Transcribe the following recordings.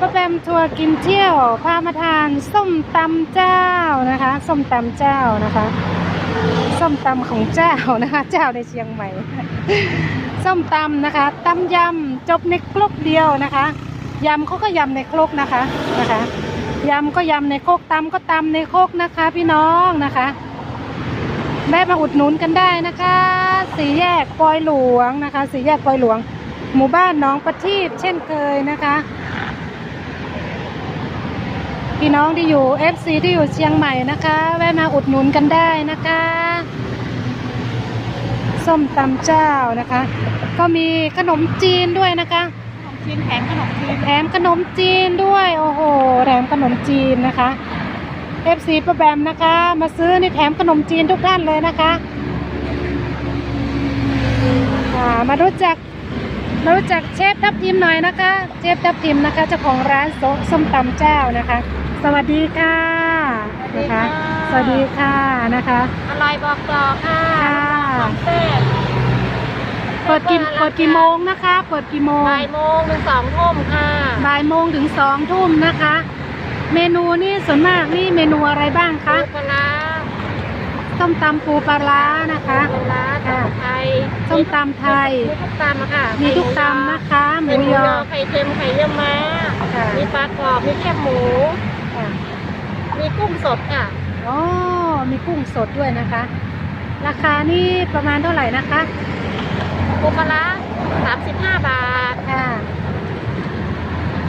ป้าแบมทัวร์กินเที่ยวพามาทานส้มตำเจ้านะคะ ส้มตำเจ้านะคะ ส้มตำของเจ้านะคะ เจ้าในเชียงใหม่ ส้มตำนะคะตำยำจบในครกเดียวนะคะยำเขาก็ยำในครกนะคะนะคะยำก็ยำในครกตำก็ตำในครกนะคะ พี่น้องนะคะแวะมาอุดหนุนกันได้นะคะ สีแยกปอยหลวงนะคะ สีแยกปอยหลวง หมู่บ้านน้องประทีปเช่นเคยนะคะ พี่น้องที่อยู่ FC ที่อยู่เชียงใหม่นะคะ แวะมาอุดหนุนกันได้นะคะ ส้มตำเจ้านะคะ ก็มีขนมจีนด้วยนะคะขนมจีนแถมขนมจีนแถมขนมจีนด้วยโอ้โหแถมขนมจีนนะคะ FC ประแบมนะคะ มาซื้อนี่แถมขนมจีนทุกท่านเลยนะคะอ่ามารู้จักมารู้จักเชฟทับทิมหน่อยนะคะ เชฟทับทิมนะคะเจ้าของร้านโซส้มตำเจ้านะคะ สวัสดีค่ะนะคะ สวัสดีค่ะนะคะ อร่อยบอกต่อค่ะค่ะของเต้นเปิดกี่เปิดกี่โมงนะคะ เปิดกี่โมงบ่ายโมงถึงสองทุ่มค่ะบ่ายโมงถึงสองทุ่มนะคะ เมนูนี่ส่วนมากนี่เมนูอะไรบ้างคะปูปลาร้าส้มตำปูปลาร้านะคะปูปลาร้าค่ะตำไทยส้มตำไทย มีทุกตำอะค่ะ มีทุกตำนะคะหไข่มูหมูยยออไข่เค็ม ไข่เยี่ยวม้าค่ะมีปลากรอบ มีแคบหมูค่ะมีกุ้ง สดค่ะอ๋อ มีกุ้งสดด้วยนะคะ ราคานี่ประมาณเท่าไหร่นะคะปูปลาร้าสามสิบห้าบาทค่ะ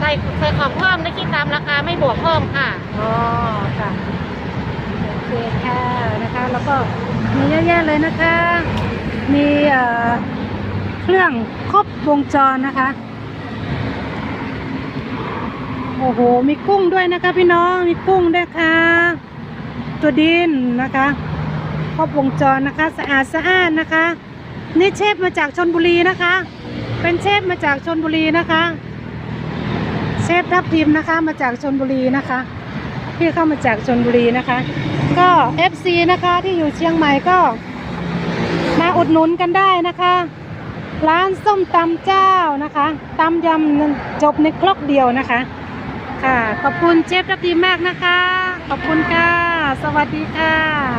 ใส่ใส่ของเพิ่มได้คิดตามราคาไม่บวกเพิ่มค่ะอ๋อค่ะโอเคค่ะนะคะ แล้วก็มีเยอะแยะเลยนะคะ มีเอ่อเครื่องครบวงจรนะคะ โอ้โห มีกุ้งด้วยนะคะพี่น้อง มีกุ้งด้วยค่ะ ตัวดินนะคะครบวงจรนะคะ สะอาดสะอ้านนะคะ นี่เชฟมาจากชนบุรีนะคะ เป็นเชฟมาจากชนบุรีนะคะ เชฟทับทิมนะคะ มาจากชนบุรีนะคะพี่เข้ามาจากชนบุรีนะคะ ก็ FC นะคะที่อยู่เชียงใหม่ก็ มาอุดหนุนกันได้นะคะ ร้านส้มตำเจ้านะคะตำยำจบในครกเดียวนะคะ ค่ะ ขอบคุณเชฟทับดีมากนะคะ ขอบคุณค่ะ สวัสดีค่ะ